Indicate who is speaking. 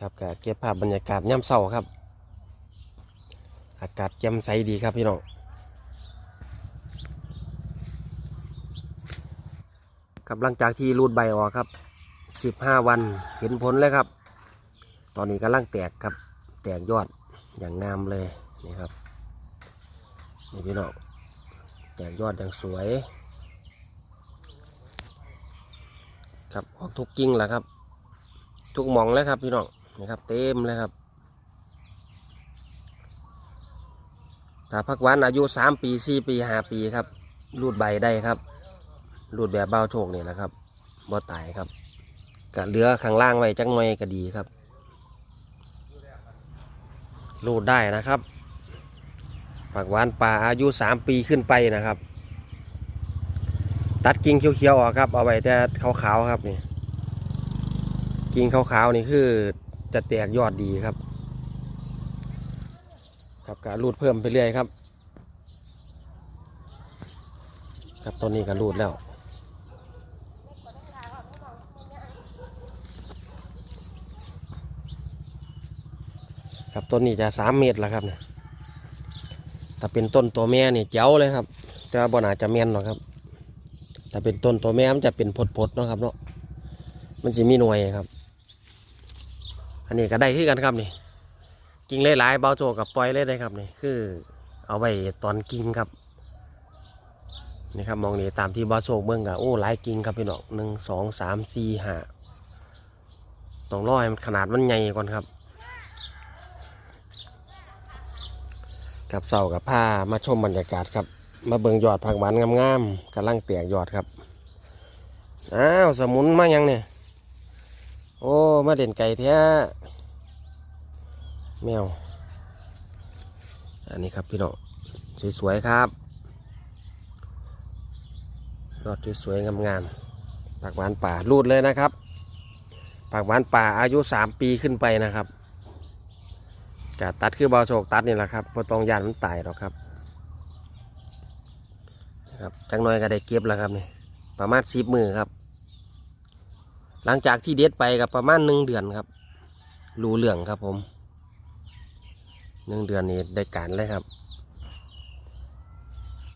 Speaker 1: ครับก็เก็บภาพบรรยากาศย่ำเศร้าครับ อากาศแจ่มใสดีครับพี่น้องครับหลังจากที่รูดใบออกครับสิบห้าวันเห็นผลเลยครับ ตอนนี้กำลังแตกครับ แตกยอดอย่างงามเลยนี่ครับนี่พี่น้องแตกยอดอย่างสวย ครับออกทุกกิ่งแหละครับ ทุกหมองแล้วครับพี่น้อง นี่ครับเต็มเลยครับ ถ้าพักวันอายุสามปีสี่ปีห้าปีครับ รูดใบได้ครับรูดแบบเบาโชคนี่แหละครับบ่ตายครับกะเหลือข้างล่างไว้จังหน่อยก็ดีครับ รูดได้นะครับผักหวานป่าอายุสามปีขึ้นไปนะครับ ตัดกิ่งเขียวๆออกครับ เอาไว้แต่ขาวๆครับนี่กิ่งขาวๆนี่คือ จะแตกยอดดีครับ ครับการรูดเพิ่มไปเรื่อยครับ ครับต้นนี้ก็รูดแล้วครับต้นนี้จะสามเมตรแล้วครับเนี่ยถ้าเป็นต้นตัวแม่นี่ยเจ๋วเลยครับ แต่ว่าบ่น่าจะแม่นหรอกครับถ้าเป็นต้นตัวแม่มันจะเป็นพดๆเนาะครับเนาะมันจะมีหน่วยครับ อันนี้ก็ได้คือกันครับนี่กิ่งหลายๆเบาโจกับปล่อยเลยได้ครับนี่คือ เอาไว้ตอนกิ่งครับนี่ครับมองนี่ตามที่บาโซกเมืองกับโอ้หลายกิ่งครับพี่น้องหนึ่งสองสามสี่ห้าต้องรอให้มันขนาดมันใหญ่ก่อนครับกับเสากับผ้ามาชมบรรยากาศครับ มาเบิ่งยอดผักหวานงามๆกำลังเปียกยอดครับอ้าวสมุนมายังเนี่ย โอ้ มาเด่นไก่แท้แมว อันนี้ครับพี่น้องสวยๆครับยอดสวยๆงามๆผักหวานป่ารูดเลยนะครับผักหวานป่าอายุสามปีขึ้นไปนะครับกะตัดคือเบาโศกตัดนี่แหละครับพอตองยานมันตายหรอกครับนะครับจังน้อยก็ได้เก็บแล้วครับนี่ประมาณสิบมือครับ หลังจากที่เด็ดไปกับประมาณหนึ่งเดือนครับ รู้เรื่องครับผมหนึ่งเดือนนี้ได้การเลยครับ